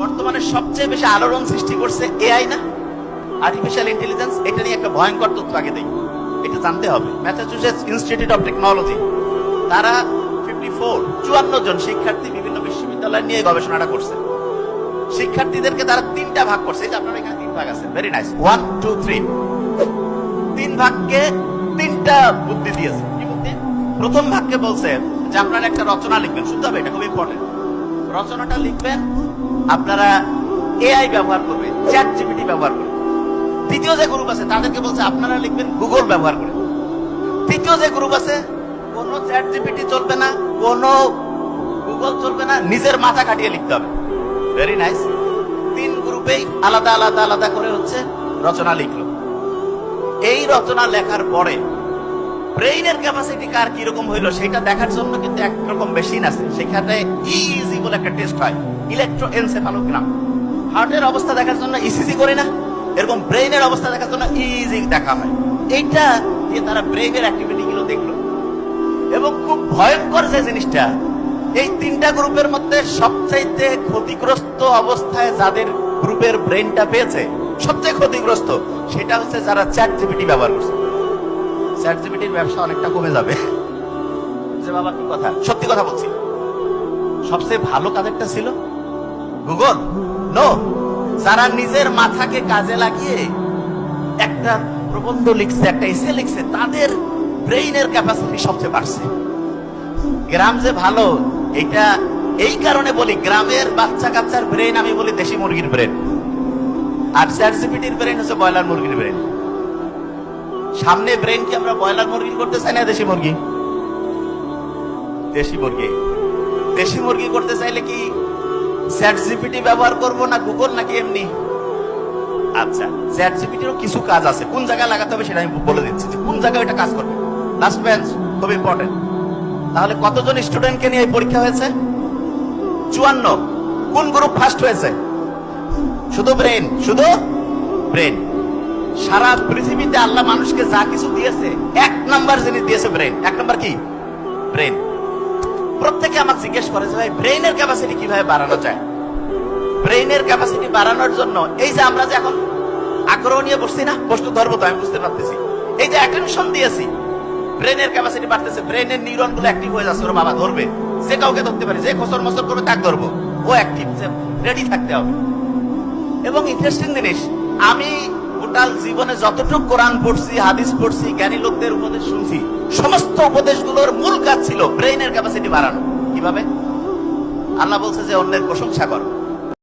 বর্তমানে সবচেয়ে বেশি আলোড়ন সৃষ্টি করছে এআই না? আর্টিফিশিয়াল ইন্টেলিজেন্স এটা নিয়ে একটা ভয়ঙ্কর তথ্য আগে দেই। এটা জানতে হবে। ম্যাসাচুসেটস ইনস্টিটিউট অফ টেকনোলজি তারা ফিফটি ফোর চুয়ান্ন জন শিক্ষার্থী বিভিন্ন বিশ্ববিদ্যালয় নিয়ে গবেষণাটা করছে। শিক্ষার্থীদেরকে তারা তিনটা ভাগ করছে। যে আপনার এখানে তিন ভাগ আছে very nice one two three তিন ভাগকে তিনটা বুদ্ধি দিয়েছে। কি বুদ্ধি? প্রথম ভাগকে বলছে যে আপনারা একটা রচনা লিখবেন। শুনতে হবে, এটা খুব ইম্পর্টেন্ট রচনাটা লিখবেন আপনারা এআই ব্যবহার করবেন চ্যাট জিপিটি ব্যবহার করবেন দ্বিতীয় যে গ্রুপ আছে, তাদেরকে বলছে, আপনারা লিখবেন গুগল ব্যবহার করে। তৃতীয় যে গ্রুপ আছে, কোন চ্যাট জিপিটি চলবে না, কোন গুগল চলবে না, নিজের মাথা কাটিয়ে লিখতে হবে। ভেরি নাইস তিন গ্রুপেই আলাদা আলাদা আলাদা করে হচ্ছে রচনা লিখলো। এই রচনা লেখার পরে ব্রেইনের ক্যাপাসিটি কার কীরকম হইল, সেটা দেখার জন্য কিন্তু একরকম মেশিন আছে। সেখানে ইজি বলে একটা টেস্ট হয়। ইলেকট্রো এনসেফালোগ্রাম হার্টের অবস্থা দেখার জন্য ইসিজি করি না, এরকম ব্রেইনের অবস্থা দেখার জন্য ইজি দেখা হয়। এইটা দিয়ে তারা ব্রেইনের অ্যাক্টিভিটি গুলো দেখল। এবং খুব ভয়ঙ্কর যে জিনিসটা, এই তিনটা গ্রুপের মধ্যে সবচাইতে ক্ষতিগ্রস্ত অবস্থায় যাদের গ্রুপের ব্রেনটা পেয়েছে, সবচেয়ে ক্ষতিগ্রস্ত, সেটা হচ্ছে যারা চ্যাট জিপিটি ব্যবহার করছে। চ্যাট জিপিটির ব্যবসা অনেকটা কমে যাবে। যে বাবা, কি কথা? সত্যি কথা বলছি। সবচেয়ে ভালো কাদেরটা ছিল গুগল নো যারা নিজের মাথাকে কাজে লাগিয়ে একটা প্রবন্ধ লিখছে, একটা এসে লিখছে, তাদের ব্রেইনের ক্যাপাসিটি সবচেয়ে বাড়ছে। গ্রাম যে ভালো, এটা এই কারণে বলি, গ্রামের বাচ্চা কাচ্চার ব্রেন আমি বলি দেশি মুরগির ব্রেন আর চ্যাটজিপিটির ব্রেন হচ্ছে ব্রয়লার মুরগির ব্রেন সামনে ব্রেন কি আমরা ব্রয়লার মুরগি করতে চাই না দেশি মুরগি? দেশি মুরগি। দেশি মুরগি করতে চাইলে কি চ্যাট জিপিটি ব্যবহার করব না গুগল নাকি এমনি? আচ্ছা চ্যাট জিপিটিরও কিছু কাজ আছে। কোন জায়গায় লাগাতে হবে সেটা আমি বলে দিচ্ছি যে কোন জায়গায় এটা কাজ করবে। লাস্ট বেঞ্চ খুব ইম্পর্টেন্ট তাহলে কতজন স্টুডেন্টকে নিয়ে পরীক্ষা হয়েছে? চুয়ান্ন। কোন গ্রুপ ফার্স্ট হয়েছে? শুধু ব্রেন শুধু ব্রেন সারা পৃথিবীতে আল্লাহ মানুষকে যা কিছু দিয়েছে, এক নাম্বার জিনিস দিয়েছে ব্রেন এক নাম্বার কি? ব্রেন প্রত্যেকে আমাকে জিজ্ঞেস করে যে ভাই ব্রেইনের ক্যাপাসিটি কীভাবে বাড়ানো যায়? ব্রেইনের ক্যাপাসিটি বাড়ানোর জন্য এই যে আমরা যে এখন আগ্রহ নিয়ে বসছি না বস্তু ধরবো তো, আমি বুঝতে পারতেছি। এই যে অ্যাটেনশন দিয়েছি ব্রেনের ক্যাপাসিটি বাড়তেছে ব্রেনের নিউরনগুলো অ্যাক্টিভ হয়ে যাচ্ছে, ওর বাবা ধরবে। যে কাউকে ধরতে পারে, যে খসর মসর করবে, তাকে ধরবো। ও অ্যাক্টিভ রেডি থাকতে হবে। এবং ইন্টারেস্টিং জিনিস, আমি টোটাল জীবনে যতটুকু কোরআন পড়ছি, হাদিস পড়ছি, জ্ঞানী লোকদের উপদেশ শুনছি, সমস্ত উপদেশগুলোর মূল কাজ ছিল ব্রেইনের ক্যাপাসিটি বাড়ানো। কীভাবে? আল্লাহ বলছে যে অন্যের প্রশংসা কর।